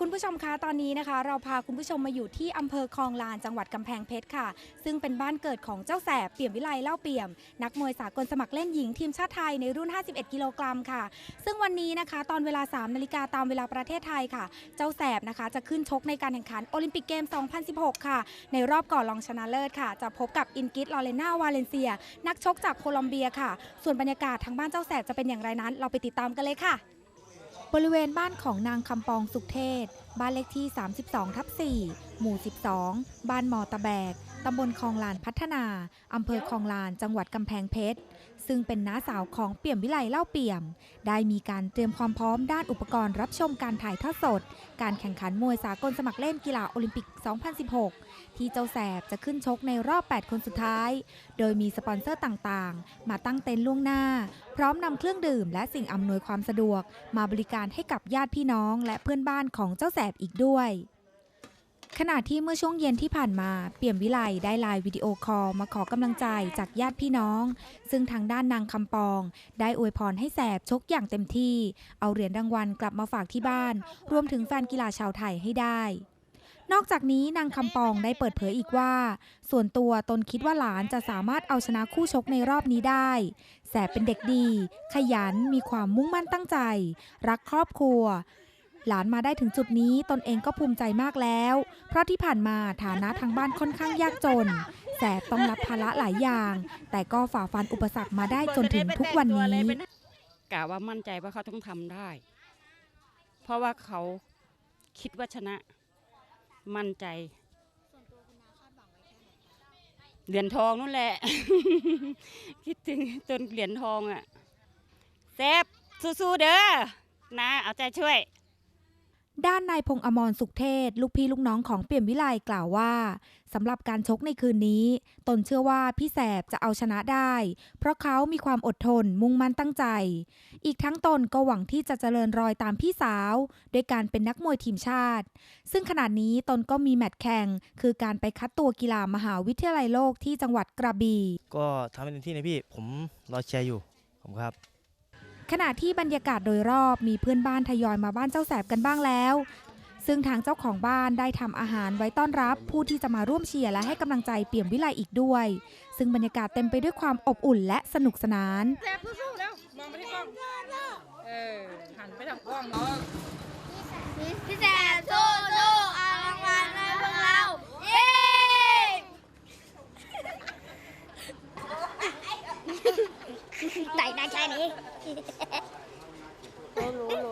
คุณผู้ชมคะตอนนี้นะคะ เราพาคุณผู้ชมมาอยู่ที่อำเภอคลองลานจังหวัดกำแพงเพชรค่ะ ซึ่งเป็นบ้านเกิดของเจ้าแสบเปี่ยมวิไลเล่าเปี่ยม นักมวยสากลสมัครเล่นหญิงทีมชาติไทยในรุ่น 51 กิโลกรัมค่ะ ซึ่งวันนี้นะคะ ตอนเวลา 3 นาฬิกาตามเวลาประเทศไทยค่ะ เจ้าแสบนะคะจะขึ้นชกในการแข่งขันโอลิมปิกเกม 2016 ค่ะ ในรอบก่อนรองชนะเลิศค่ะ จะพบกับอินกิสลอเรนาวาเลนเซีย นักชกจากโคลอมเบียค่ะ ส่วนบรรยากาศทางบ้านเจ้าแสบจะเป็นอย่างไรนั้น เราไปติดตามกันเลยค่ะ บริเวณบ้านของนางคำปองสุขเทศ บ้านเลขที่ 32 ทับ 4 หมู่ 12 บ้านมอตะแบก ตำบลคลองลานพัฒนา อำเภอคลองลาน จังหวัดกำแพงเพชร ซึ่งเป็นน้าสาวของเปี่ยมวิไลเล่าเปี่ยม ได้มีการเตรียมความพร้อมด้านอุปกรณ์รับชมการถ่ายทอดสด การแข่งขันมวยสากลสมัครเล่นกีฬาโอลิมปิก 2016 ที่เจ้าแสบจะขึ้นชกในรอบ 8 คนสุดท้าย โดยมีสปอนเซอร์ต่างๆ มาตั้งเต็นท์ล่วงหน้า พร้อมนำเครื่องดื่ม และสิ่งอำนวยความสะดวก มาบริการให้กับญาติพี่น้อง และเพื่อนบ้านของเจ้าแสบอีกด้วย ขณะที่เมื่อช่วงเย็นที่ผ่านมา เปี่ยมวิไลได้ไลน์วิดีโอคอลมาขอกำลังใจจากญาติพี่น้อง ซึ่งทางด้านนางคำปอง ได้อวยพรให้แสบชกอย่างเต็มที่ เอาเหรียญรางวัลกลับมาฝากที่บ้าน รวมถึงแฟนกีฬาชาวไทยให้ได้ นอกจากนี้นางคำปองได้เปิดเผยอีกว่า ส่วนตัวตนคิดว่าหลานจะสามารถเอาชนะคู่ชกในรอบนี้ได้ แสบเป็นเด็กดี ขยันมีความมุ่งมั่นตั้งใจ รักครอบครัว หลานมาได้ถึงจุดนี้ตนเองก็ภูมิใจมากแล้ว เพราะที่ผ่านมาฐานะทางบ้านค่อนข้างยากจนแสบต้องรับภาระหลายอย่าง แต่ก็ฝ่าฟันอุปสรรคมาได้จนถึงทุกวันนี้กะว่ามั่นใจว่าเขาต้องทำได้ เพราะว่าเขาคิดว่าชนะ มั่นใจเหรียญทองนั่นแหละ คิดถึงจนเหรียญทองอะ่ะเซฟสู้ๆเด้อนะเอาใจช่วย ด้านนายพงษ์อมรสุขเทศ ลูกพี่ลูกน้องของเปี่ยมวิไลกล่าวว่าสำหรับการชกในคืนนี้ ตนเชื่อว่าพี่แสบจะเอาชนะได้ เพราะเขามีความอดทนมุ่งมั่นตั้งใจ อีกทั้งตนก็หวังที่จะเจริญรอยตามพี่สาวด้วยการเป็นนักมวยทีมชาติ ซึ่งขณะนี้ตนก็มีแมตช์แข่งคือการไปคัดตัวกีฬามหาวิทยาลัยโลกที่จังหวัดกระบี่ก็ทำให้เต็มที่นะพี่ผมรอเชียร์อยู่ผมครับ ขณะที่บรรยากาศโดยรอบมีเพื่อนบ้านทยอยมาบ้านเจ้าแสบกันบ้างแล้ว ซึ่งทางเจ้าของบ้านได้ทำอาหารไว้ต้อนรับ ผู้ที่จะมาร่วมเชียร์และให้กำลังใจเปี่ยมวิไลอีกด้วย ซึ่งบรรยากาศเต็มไปด้วยความอบอุ่นและสนุกสนาน แสบสู้ๆแล้ว มองไปที่กล้อง ไหนนะชายนี้ รู้รู้รู้